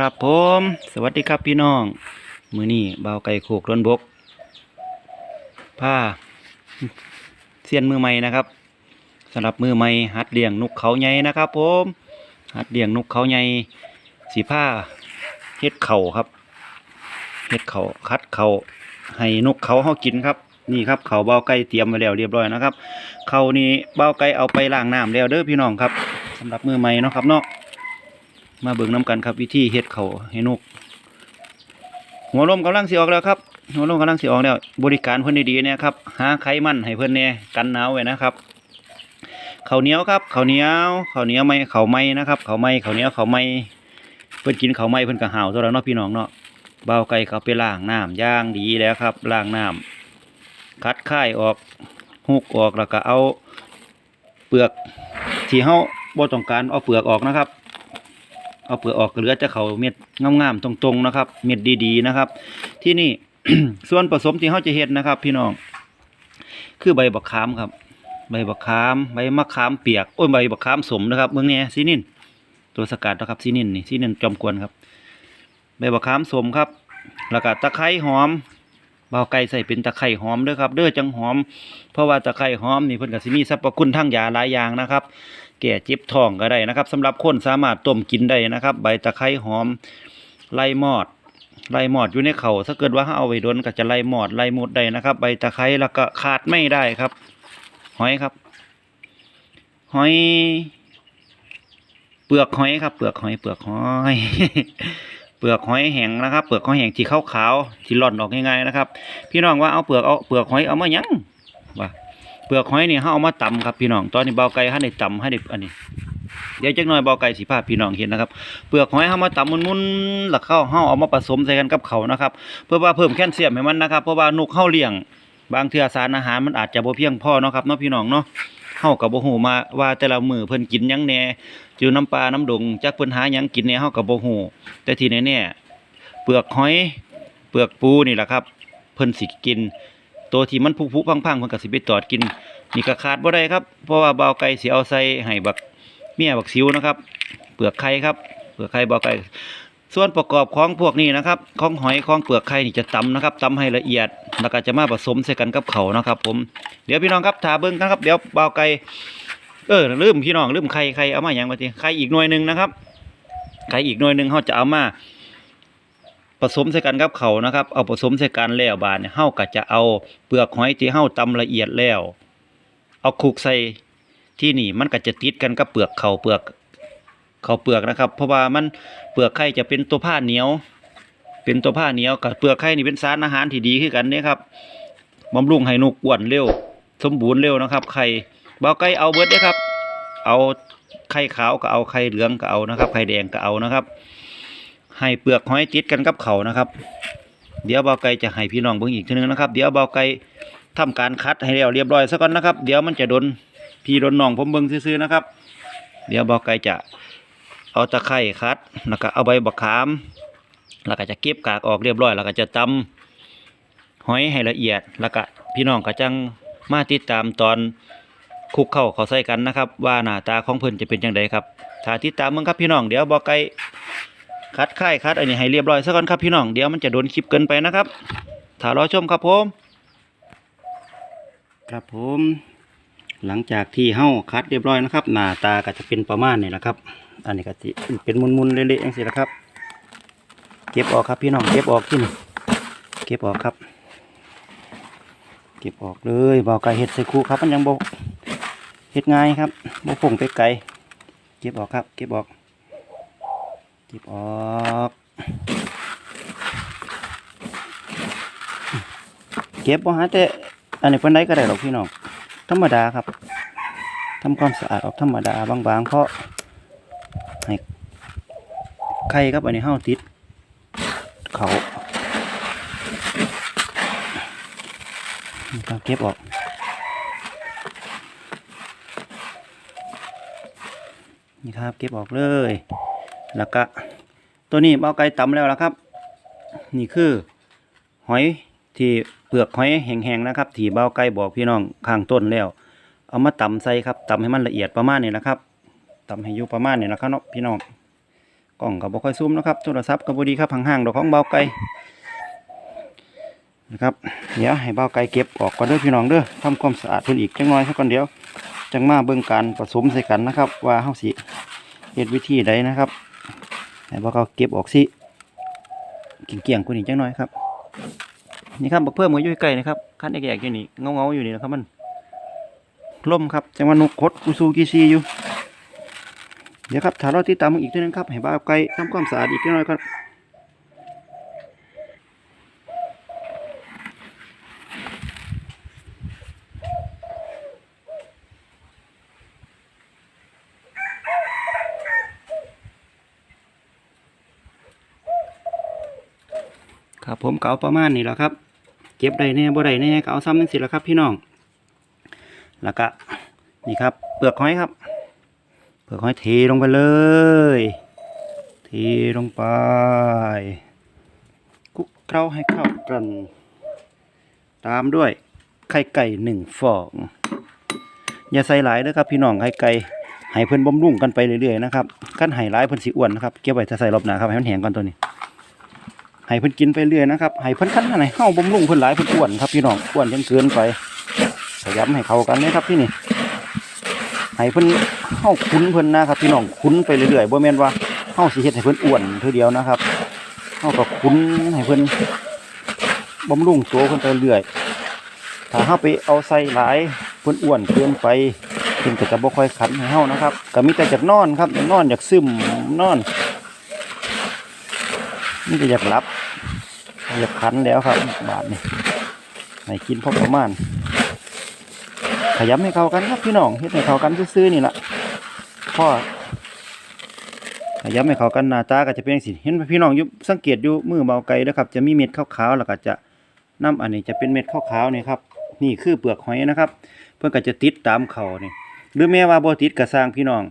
ครับผม สวัสดีครับพี่น้อง มือนี้บ่าไก่โขกล้นบกผ้าเสียนมือใหม่นะครับสำหรับมือใหม่หัดเลี้ยงนกเขาใหญ่นะครับ ผม หัดเลี้ยงนกเขาใหญ่สีผ้าเฮ็ดเข่าครับเฮ็ดเข่าคัดเข่าให้นกเขาเฮากินครับ นี่ครับเขาเบาไก่เตรียมไว้แล้วเรียบร้อยนะครับเขานี่เบาไก่เอาไปล้างน้ำแล้วเด้อพี่น้องครับสำหรับมือใหม่เนาะครับเนาะ มาเบิ่งน้ำกันครับ วิธีเฮ็ดเขาให้นก หัวลมกำลังสิออกแล้วครับหัวลมกำลังสิออกแล้ว บริการเพิ่อนดีๆเนี่ยครับหาไขมันให้เพิ่อนแหน่ยกันหนาวไว้นะครับข้าวเหนียวครับข้าวเหนียวข้าวเหนียวไม่ข้าวไม้นะครับข้าวไม้ข้าวเหนียวข้าวไม้เพิ่นกินข้าวไม้เพิ่อนก็ห่าวตัวแล้วเนาะพี่น้องเนาะเบาไก่เขาไปล้างน้ำย่างดีแล้วครับล้างน้ำคัดค่ายออกหุกออกแล้วก็เอาเปลือกที่เฮาบ่ต้องการเอาเปลือกออกนะครับ เอาเปลือกออกเหลือจะเขาเม็ดงามๆตรงๆนะครับ เม็ดดีๆนะครับ ที่นี่ ส่วนผสมที่เขาจะเห็ดนะครับ พี่น้อง คือใบบักขามครับ ใบบักขามใบมะขามเปียกโอ้ยใบบักขามสมนะครับเมืองนี้ซีนินตัวสกัดนะครับซีนินนี่ซีนินจอมกวนครับ ใบบักขามสมครับ แล้วก็ตะไคร้หอม เบาไก่ใส่เป็นตะไคร้หอมเด้อครับ เด้อจังหอม เพราะว่าตะไคร้หอมนี่เพิ่นก็สิมีสรรพคุณทางยาหลายอย่างนะครับ แก่เจ็บท้องก็ได้นะครับสำหรับคนสามารถต้มกินได้นะครับ ใบตะไคร้หอมไล่มอดไล่มอดอยู่ในเขาถ้าเกิดว่าเอาไว้โดนก็จะไล่มอดไล่หมดได้นะครับ ใบตะไคร้แล้วก็ขาดไม่ได้ครับ หอยครับ หอย เปลือกหอยครับ เปลือกหอย เปลือกหอย เปลือกหอยแห้งนะครับ เปลือกหอยแห้งที่ขาวๆที่หล่อนออกง่ายๆนะครับ พี่น้องว่าเอาเปลือกเอาเปลือกหอยเอามายังว่าเปลือกหอยนี่เฮาเอามาตำครับพี่น้องตอนนี้เบาไก่ให้ได้ตำให้ได้อันนี้เดี๋ยวจักหน่อยเบาไก่สิพาพี่น้องเห็นนะครับเปลือกหอยเฮามาตำมุนๆแล้วเข้าวเฮาเอามาผสมใส่กันกับเขานะครับ เพื่อว่าเพิ่มแคลเซียมให้มันนะครับ เพราะว่านกเฮาเลี้ยง บางเทือสารอาหารมันอาจจะบ่เพียงพอเนาะครับเนาะพี่น้องเนาะ เฮาก็บ่ฮู้มาว่าแต่ละมือเพิ่นกินหยังแหน่อยู่น้ำปลาน้ำดงจักเพิ่นหาหยังกินแหน่เฮาก็บ่ฮู้แต่ที่แน่ๆเปลือกหอย เปลือกปูนี่แหละครับ เพิ่นสิกิน ตัวที่มันผุๆพังๆเพิ่นก็สิไปตอดกิน นี่ก็ขาดบ่ได้ครับ เพราะว่าบ่าวไก่สิเอาใส่ให้บักเมียบักซิวนะครับ เปลือกไข่ครับ เปลือกไข่บ่าวไก่ ส่วนประกอบของพวกนี้นะครับของหอยของเปลือกไข่นี่จะตำนะครับตำให้ละเอียดแล้วก็จะมาผสมใส่กันกับเขานะครับ ผมเดี๋ยวพี่น้องครับถาเบิ่งกันครับเดี๋ยวบ่าวไก่เออลืมพี่น้องลืมไข่ไข่เอามาหยังมาทีไข่อีกหน่วยหนึ่งนะครับไข่อีกหน่วยหนึ่งเฮาจะเอามาผสมใส่กันกับเขานะครับ เอาผสมใส่กันแล้วบาดเนี่ยเฮาก็จะเอาเปลือกหอยที่เฮาตำละเอียดแล้ว เอาคลุกใส่ที่นี่มันก็จะติดกันกับเปลือกเขาเปลือก เขาเปลือกนะครับ เพราะว่ามันเปลือกไข่จะเป็นตัวผ้าเหนียว เป็นตัวผ้าเหนียวกับเปลือกไข่นี่เป็นสารอาหารที่ดีคือกันเนี่ยครับบำรุงให้นกอ้วนเร็ว สมบูรณ์เร็วนะครับ ไข่เบาไก่เอาเบิดเด้ครับ เอาไข่ขาวก็เอาไข่เหลืองก็เอานะครับ ไข่แดงก็เอานะครับ ให้เปลือกหอยติดกันกับเขานะครับ เดี๋ยวเบาไก่จะให้พี่น้องเบิ่งอีกทีนึงนะครับ เดี๋ยวเบาไก่ทำการคัดให้แล้วเรียบร้อยซะก่อนนะครับ เดี๋ยวมันจะโดนพี่โดนน้องผมเบิ่งซื่อๆนะครับ เดี๋ยวเบาไก่จะ เอาตะไคร้คัดแล้วก็เอาใบบักขามแล้วก็จะเก็บกากออกเรียบร้อย แล้วก็จะตำหอยให้ละเอียด แล้วก็พี่น้องก็จังมาติดตามตอนคุกเข้าเขาใส่กันนะครับ ว่าหน้าตาของเพิ่นจะเป็นจังไดครับถ้าติดตามมึงครับพี่น้องเดี๋ยวเบาไก่คัดค่ายคัดอันนี้ให้เรียบร้อยซะก่อนครับพี่น้องเดี๋ยวมันจะโดนคลิปเกินไปนะครับถ้ารอชมครับผมครับผม หลังจากที่เฮ้าคัดเรียบร้อยนะครับ หน้าตาก็จะเป็นประมาณนี้แหละครับ อันนี้ก็จะเป็นมุนๆเละๆอย่างนี้ละครับ เก็บออกครับพี่น้องเก็บออกที่นี่เก็บออกครับ เก็บออกเลยบอกไก่เห็ดใส่คูครับ มันยังบกเห็ดง่ายครับบ่ผงไปไก่เก็บออกครับ เก็บออกเก็บออกเก็บบ่ฮะแต่อันนี้เพิ่นได้ก็ได้หรอกพี่น้องธรรมดาครับทำความสะอาดออกธรรมดาบางๆ เพราะ ให้ไข่ครับอันนี้เฮาติดเขาเก็บออกนี่ครับเก็บออกเลย แล้วก็ตัวนี้เบาไก่ตำแล้วละครับ นี่คือ หอยที่เปลือกหอยแห้งๆนะครับ ที่เบาไก่บอกพี่น้องข้างต้นแล้ว เอามาตำใส่ครับตำให้มันละเอียดประมาณนี้นะครับ ตำให้อยู่ประมาณนี้นะครับเนาะพี่น้องกล้องก็บ่ค่อยซูมนะครับโทรศัพท์ก็บ่ดีครับห่างๆดอกของเบาไก่นะครับเดี๋ยวให้เบาไก่เก็บออกก่อนเด้อพี่น้องเด้อทำความสะอาดเพิ่นอีกจังน้อยสักก่อนเดี๋ยวจังมาเบิ่งการผสมใส่กันนะครับ ว่าเฮาสิเฮ็ดวิธีใดนะครับให้เบาเก่าเก็บออกสิเกี่ยงๆกว่านี้จังน้อยครับนี่ครับบักเพิ่มก็อยู่ใกล้นะครับคันแอกๆอยู่นี่เงาๆอยู่นี่นะครับมันล่มครับจังว่านกคดกูซูกีซีอยู่ เดี๋ยวครับถ้าเราติดตามมึงอีกทีนึงครับ ให้บ้าไก่ทำความสะอาดอีกนิดหน่อยครับครับผมเกาประมาณนี้แหละครับ เก็บได้แน่บ่ได้แน่เอาซ้ำนั่นสิละครับพี่น้อง แล้วก็นี่ครับเปลือกหอยครับ เปลือกหอยเทลงไปเลยเทลงไป คุกเคล้าให้เข้ากัน ตามด้วยไข่ไก่หนึ่งฟอง อย่าใส่หลายนะครับพี่น้องไข่ไก่ให้เพิ่นบำรุงกันไปเรื่อยๆนะครับขั้นไห้หลายเพิ่นสิอ้วนนะครับเก็บไว้ถ้าใส่รอบหน้าครับให้มันแห้งก่อนตัวนี้ให้เพิ่นกินไปเรื่อยนะครับให้เพิ่นขั้นไหนเฮาบำรุงเพิ่นหลายเพิ่นอ้วนครับพี่น้องอ้วนจนเกินไปขยำให้เข้ากันเลยครับที่นี่ให้เพิ่น เฮาคุ้นเพิ่นนะครับพี่น้องคุ้นไปเรื่อยๆบ่แม่นว่าเฮาสิเฮ็ดให้เพิ่นอ้วนเท่าเดียวนะครับเฮาก็คุ้นให้เพิ่นบำรุงโตเพิ่นไปเรื่อยถ้าเฮาไปเอาใส่หลายเพิ่นอ้วนเกินไปเพิ่นก็จะบ่ค่อยขันให้เฮานะครับก็มีแต่จากนอนครับนอนอยากซึมนอนนี่ก็อยากหลับอยากขันแล้วครับ บาดนี่ให้กินพอประมาณขยำให้เขากันครับพี่น้องเฮ็ดให้เขากันซื่อๆนี่แหละ พ่อขยำให้เขากันหน้าตาก็จะเป็นสิเห็นพี่น้องยู่สังเกตอยู่มือเบาไก่นะครับ จะมีเม็ดขาวๆแล้วก็จะน้ำอันนี้จะเป็นเม็ดขาวๆนี่ครับนี่คือเปลือกหอยนะครับ เพื่อนก็จะติดตามเขานี่หรือแม้ว่าบ่ติดก็สร้างพี่น้อง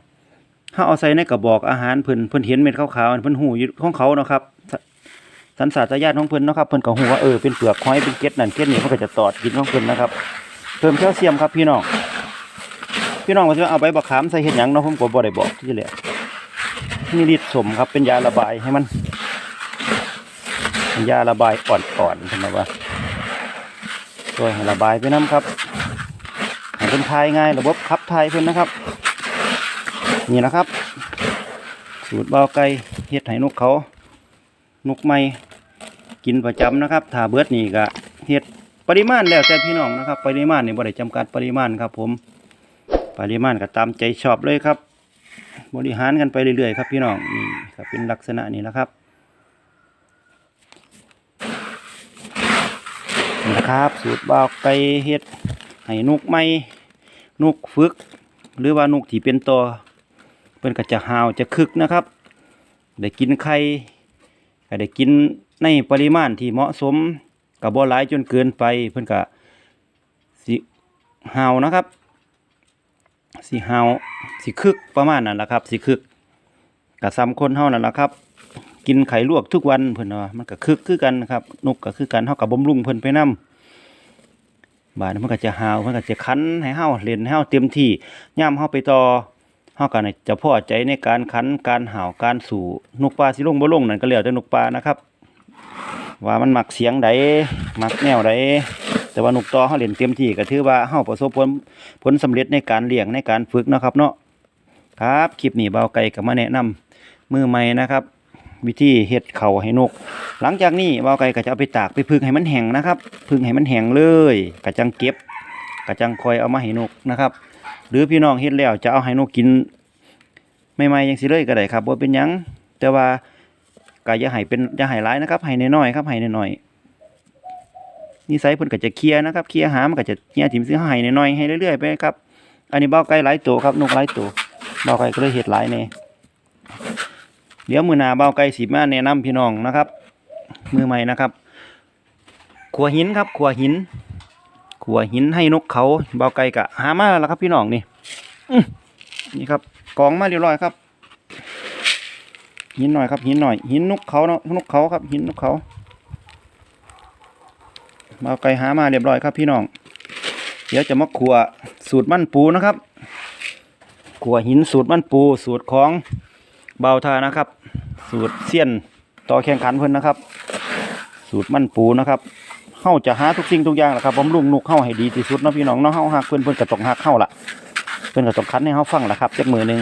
ถ้าเอาใส่ในกระบอกอาหารเพิ่นเพิ่นเห็นเม็ดขาวๆเพิ่นหูอยู่ของเขาเนาะครับสันสัตญาณของเพิ่นเนาะครับเพิ่นก็หูว่าเออเป็นเปลือกหอยเป็นเกล็ดนั่นเกล็ดนี่เพิ่นก็จะตอดกินของเพิ่นนะครับเพิ่มแคลเซียมครับพี่น้อง พี่น้องว่าจะเอาใบบักขามใส่เห็ดหยังเนาะผมก็บ่ได้บอกที่แหละนี่ฤทธิ์สมครับเป็นยาระบายให้มันยาระบายอ่อนๆใช่ไหมว่าช่วยให้ระบายไปน้ำครับให้เป็นทายง่ายระบบขับทายเพิ่อนนะครับ นี่นะครับ สูตรเบาไก่เฮ็ดให้นกเขา นกไม่กินประจำนะครับถ้าเบิดนี่ก็เฮ็ดปริมาณแล้วแต่พี่น้องนะครับ ปริมาณนี่บ่ได้จำกัดปริมาณครับผม ปริมาณก็ตามใจชอบเลยครับ บริหารกันไปเรื่อยๆครับพี่น้องนี่ครับเป็นลักษณะนี้นะครับนะครับสูตรบ่าวไก่เฮ็ดให้นุกไม่นุกฝึก หรือว่านุกที่เป็นตัวเพิ่นก็จะหาวจะคึกนะครับ ได้กินไข่ก็ได้กินในปริมาณที่เหมาะสมกับบ่หลายจนเกินไปเพิ่นก็สิหาวนะครับ สิหาวสิคึกประมาณนั้นแหละครับสิคึกกับซ้ำคนเฮานั่นแหละครับ กินไข่ลวกทุกวันเพิ่นว่ามันก็คึกคือกันนะครับ นกก็คือกันเฮากับบำรุงเพิ่นไปนํบานมันก็จะหาวมันก็จะคันให้เฮาเล่นให้เฮาเต็มที่ยามเฮาไปต่อเฮาก็น่ะจะพอใจในการคันการหาวการสู่นกปลาสิลงบ่ลงนั่นก็แล้วแต่นกปลานะครับ ว่ามันมักเสียงใดมักแนวใด แต่ว่านกต่อเฮาเล่นเต็มที่ก็ถือว่าเฮาประสบผลผลสำเร็จในการเลี้ยงในการฝึกเนาะครับเนาะครับคลิปนี้เบาไก่ก็มาแนะนำมือใหม่นะครับ วิธีเฮ็ดเข่าให้นก หลังจากนี้เบาไก่ก็จะเอาไปตากไปพึ่งให้มันแห้งนะครับพึ่งให้มันแห้งเลยก็จังเก็บก็จังคอยเอามาให้นกนะครับ หรือพี่น้องเฮ็ดแล้วจะเอาให้นกกินใหม่ๆจังสิเลยก็ได้ครับบ่เป็นยังแต่ว่าก็อย่าให้เป็นอย่าให้ร้ายนะครับให้น้อยๆครับให้น้อยๆ นิสัยเพิ่นก็จะเคลียร์นะครับเคลียร์หามันก็จะเคลียร์ถิ่มซื้อให้น้อยๆให้เรื่อยๆไปครับอันนี้เบ้าไก่หลายตัวครับนกหลายตัวเบ้าไก่ก็เลยเฮ็ดหลายแน่เดี๋ยวมือหนาเบ้าไก่สิมาแนะนำพี่น้องนะครับ มือใหม่นะครับขัวหินครับขัวหินขัวหินให้นกเขาเบ้าไก่ก็หามาแล้วครับพี่น้องนี่อนี่ครับกองมาเรียบร้อยครับ หินหน่อยครับหินหน่อย หินนกเขาเนาะนกเขาครับ หินนกเขา มาเอาไก่หามาเรียบร้อยครับพี่น้อง เดี๋ยวจะมาขัวสูตรมั่นปูนะครับขัวหินสูตรมั่นปูสูตรของเบาทานะครับ สูตรเซียนต่อแข่งขันเพิ่นนะครับ สูตรมั่นปูนะครับเฮาจะหาทุกสิ่งทุกอย่างแหละครับบำรุงนุกเฮาให้ดีที่สุดนะพี่น้องเนาะเฮาฮักเพิ่อนเพิ่อนก็ต้องฮักเฮาละเพิ่อนก็ต้องคันให้เฮาฟังละครับจักมือหนึง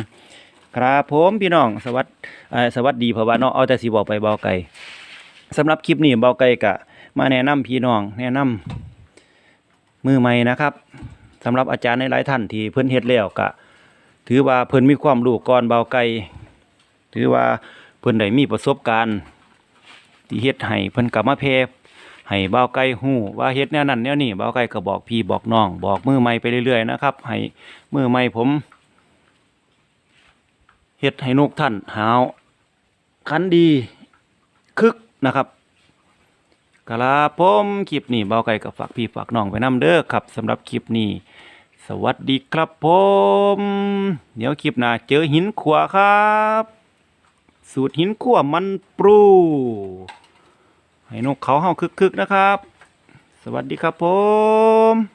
ครับผมพี่น้องสวัสดเอ่อสวัสดีพระว่าเนาะเอาแต่สิบอกไปเบาไก่สำหรับคลิปนี้เบาไก่ก็ มาแนะนำพี่น้องแนะนำมือใหม่นะครับสำหรับอาจารย์ในหลายท่านที่เพิ่นเฮ็ดแล้วก็ถือว่าเพิ่นมีความรู้ก่อนเบาไก่ถือว่าเพิ่นได้มีประสบการณ์ที่เฮ็ดให้เพิ่นกลับมาเพให้เบาไก่ฮู้ว่าเฮ็ดแนวนั้นแนวนี้เบาไก่ก็บอกพี่บอกน้อง บอกมือใหม่ไปเรื่อยๆนะครับ ให้มือใหม่ผมเฮ็ดให้นกท่านหาวคันดีคึกนะครับ กะลาผมคลิปนี้เบาไก่ก็ฝากพี่ฝากน้องไปนํเด้อครับสำหรับคลิปนี้ สวัสดีครับผม เดี๋ยวคลิปหน้าเจอหินขัวครับ สูตรหินขั่วมันปรูให้นกเขาเฮาคึกๆนะครับ สวัสดีครับผม